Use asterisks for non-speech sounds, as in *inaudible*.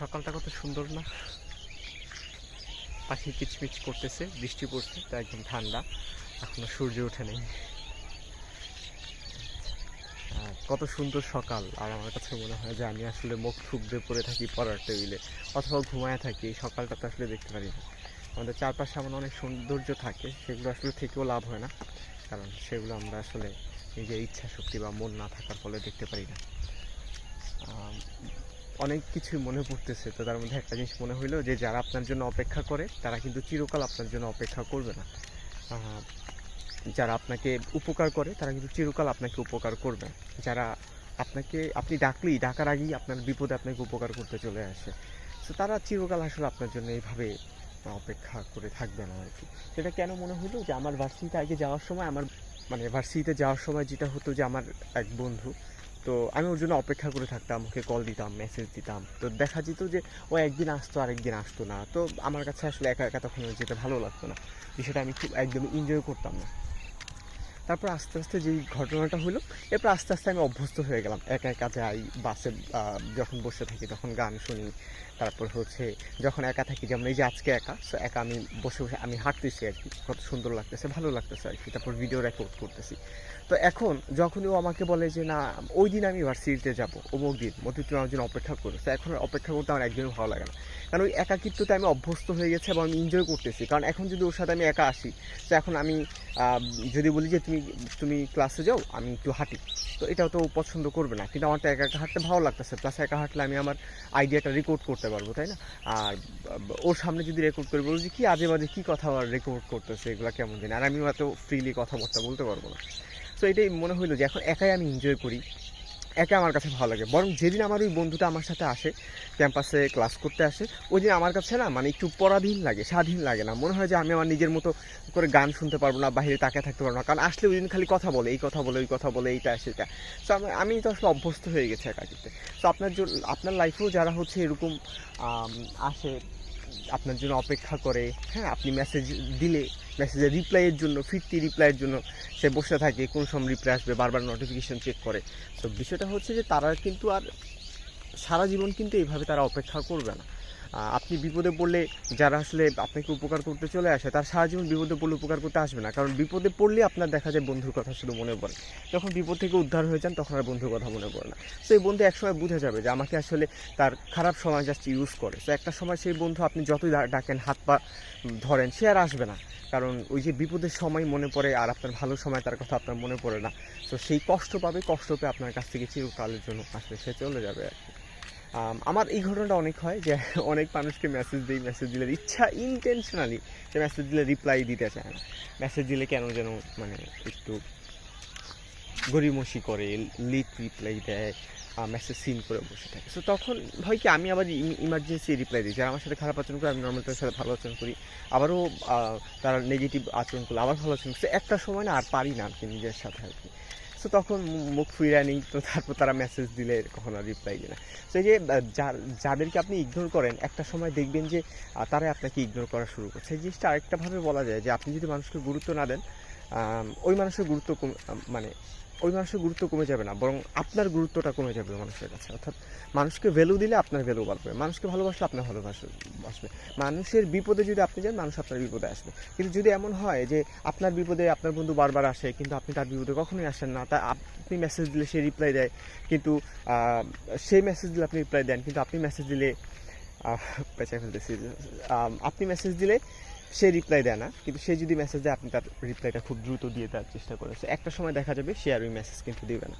সকালটা কত সুন্দর না। পাখি কিচমিচ করতেছে, বৃষ্টি পড়ছে, তো একদম ঠান্ডা। এখনও সূর্য ওঠে নেই। কত সুন্দর সকাল। আর আমার কাছে মনে হয় যে আমি আসলে মুখ দিয়ে পড়ে থাকি পড়ার টেবিলে, অথবা ঘুমায় থাকি। এই সকালটা তো আসলে দেখতে পারি না। আমাদের চারপাশে এমন অনেক সৌন্দর্য থাকে, সেগুলো আসলে থেকেও লাভ হয় না। কারণ সেগুলো আমরা আসলে নিজের ইচ্ছা শক্তি বা মন না থাকার ফলে দেখতে পারি না। অনেক কিছু মনে পড়তেছে। তো তার মধ্যে একটা জিনিস মনে হইল যে, যারা আপনার জন্য অপেক্ষা করে, তারা কিন্তু চিরকাল আপনার জন্য অপেক্ষা করবে না। যারা আপনাকে উপকার করে, তারা কিন্তু চিরকাল আপনাকে উপকার করবে। যারা আপনাকে, আপনি ডাকলেই, ডাকার আগেই আপনার বিপদে আপনাকে উপকার করতে চলে আসে। তো তারা চিরকাল আসলে আপনার জন্য এইভাবে অপেক্ষা করে থাকবে না আর কি সেটা কেন মনে হলো যে, আমার ভার্সিটিতে আগে যাওয়ার সময়, আমার মানে ভার্সিটিতে যাওয়ার সময় যেটা হতো যে, আমার এক বন্ধু তো আমি ওর জন্য অপেক্ষা করে থাকতাম, ওকে কল দিতাম মেসেজ দিতাম। তো দেখা যেত যে ও একদিন আসতো, আরেকদিন আসতো না। তো আমার কাছে আসলে একা একা তখন যেতে ভালো লাগতো না। বিষয়টা আমি খুব একদম এনজয় করতাম না। তারপর আস্তে আস্তে যেই ঘটনাটা হলো, এরপর আস্তে আস্তে আমি অভ্যস্ত হয়ে গেলাম। একা একা যাই, বাসে যখন বসে থাকি তখন গান শুনি। তারপর হচ্ছে যখন একা থাকি, যেমন এই যে আজকে একা সো একা আমি বসে বসে আমি হাঁটতেছি আর কি। কত সুন্দর লাগতেছে, ভালো লাগতেছে আর কি। তারপর ভিডিও রেকর্ড করতেছি। তো এখন যখনই ও আমাকে বলে যে, না, ওই দিন আমি ভার্সিটিতে যাব, অমুক দিন মধ্যে তুমি আমার জন্য অপেক্ষা করো তো এখন অপেক্ষা করতে আমার একদমই ভালো লাগে না। কারণ ওই একাকিত্বতে আমি অভ্যস্ত হয়ে গেছে এবং আমি এনজয় করতেছি। কারণ এখন যদি ওর সাথে আমি একা আসি, তো এখন আমি যদি বলি যে তুমি তুমি ক্লাসে যাও, আমি একটু হাঁটি। তো এটাও তো পছন্দ করবে না। কিন্তু আমার তো একা একা হাঁটতে ভালো লাগতেছে। প্লাস একা হাঁটলে আমি আমার আইডিয়াটা রেকর্ড করতে পারব, তাই না? আর ওর সামনে যদি রেকর্ড করে, বলব যে কী আজে বাজে, কী কথা রেকর্ড করতেছে, এগুলো কেমন জানি? আর আমি এত ফ্রিলি কথাবার্তা বলতে পারব না। তো এটাই মনে হলো যে এখন একাই আমি এনজয় করি। একা আমার কাছে ভালো লাগে। বরং যেদিন আমার ওই বন্ধুটা আমার সাথে আসে, ক্যাম্পাসে ক্লাস করতে আসে, ওই দিন আমার কাছে না মানে একটু পরাধীন লাগে, স্বাধীন লাগে না। মনে হয় যে আমি আমার নিজের মতো করে গান শুনতে পারব না, বাইরে তাকে থাকতে পারব না। কারণ আসলে ওই দিন খালি কথা বলে, এই কথা বলে, ওই কথা বলে, এইটা সেটা সো আমি তো আসলে অভ্যস্ত হয়ে গেছি একাকিতে তো আপনার আপনার লাইফেও যারা হচ্ছে এরকম আসে, আপনার জন্য অপেক্ষা করে হ্যাঁ আপনি মেসেজ দিলে মেসেজের রিপ্লাইয়ের জন্য, ফিরতি রিপ্লাইয়ের জন্য সে বসে থাকে, কোন সময় রিপ্লাই আসবে, বারবার নোটিফিকেশন চেক করে। তো বিষয়টা হচ্ছে যে তারা কিন্তু আর সারা জীবন কিন্তু এইভাবে তারা অপেক্ষা করবে না। আপনি বিপদে পড়লে যারা আসলে আপনাকে উপকার করতে চলে আসে, তার সারা জীবন বিপদে পড়লে উপকার করতে আসবে না। কারণ বিপদে পড়লে আপনার দেখা যায় বন্ধুর কথা শুধু মনে পড়ে। যখন বিপদ থেকে উদ্ধার হয়ে যান, তখন আর বন্ধুর কথা মনে পড়ে না। তো এই বন্ধু একসময় বুঝে যাবে যে আমাকে আসলে তার খারাপ সময় জাস্ট ইউজ করে। তো একটা সময় সেই বন্ধু আপনি যতই ডাকেন, হাত পা ধরেন, সে আর আসবে না। কারণ ওই যে বিপদের সময় মনে পড়ে আর আপনার ভালো সময়, তার কথা আপনার মনে পড়ে না। তো সেই কষ্ট পাবে, কষ্ট পেয়ে আপনার কাছ থেকে চিরকালের জন্য আসলে সে চলে যাবে আর কি। আমার এই ঘটনাটা অনেক হয় যে *laughs* অনেক মানুষকে মেসেজ দিই মেসেজ দিলে ইচ্ছা ইনটেনশনালি যে মেসেজ দিলে রিপ্লাই দিতে চায় না। মেসেজ দিলে কেন যেন মানে একটু গরিমসি করে লিট রিপ্লাই দেয় মেসেজ সিন করে বসে থাকে। সো তখন হয় কি আমি আবার ইমার্জেন্সি রিপ্লাই দিই। যারা আমার সাথে খারাপ আচরণ করে, আমি নর্মাল তাদের সাথে ভালো আচরণ করি। আবারও তারা নেগেটিভ আচরণ করলে আবার ভালো আচরণ করছে। একটা সময় না আর পারি না আর কি নিজের সাথে আর কি। সো তখন মুখ ফিরিয়ে নিই তো তারপর তারা মেসেজ দিলে কখনো রিপ্লাই দিলে না। তো এই যে যাদেরকে আপনি ইগনোর করেন, একটা সময় দেখবেন যে তারা তারাই আপনাকে ইগনোর করা শুরু করছে। এই জিনিসটা আরেকটাভাবে বলা যায় যে, আপনি যদি মানুষকে গুরুত্ব না দেন ওই মানুষের গুরুত্ব কম- মানে ওই মানুষের গুরুত্ব কমে যাবে না, বরং আপনার গুরুত্বটা কমে যাবে মানুষের কাছে। অর্থাৎ মানুষকে ভ্যালু দিলে আপনার ভ্যালু বাড়বে। মানুষকে ভালোবাসলে আপনার ভালোবাসা আসবে। মানুষের বিপদে যদি আপনি যান, মানুষ আপনার বিপদে আসবে। কিন্তু যদি এমন হয় যে আপনার বিপদে আপনার বন্ধু বারবার আসে, কিন্তু আপনি তার বিপদে কখনোই আসেন না, তা আপনি মেসেজ দিলে সে রিপ্লাই দেয়, কিন্তু সেই মেসেজ দিলে আপনি রিপ্লাই দেন, কিন্তু আপনি মেসেজ দিলে পেঁচায় ফেলতেছি আপনি মেসেজ দিলে সে রিপ্লাই দেয় না, কিন্তু সে যদি মেসেজ দেয়, আপনি তার রিপ্লাইটা খুব দ্রুত দিয়ে দেওয়ার চেষ্টা করেছে একটা সময় দেখা যাবে, সে আর ওই মেসেজ কিন্তু দেবে না।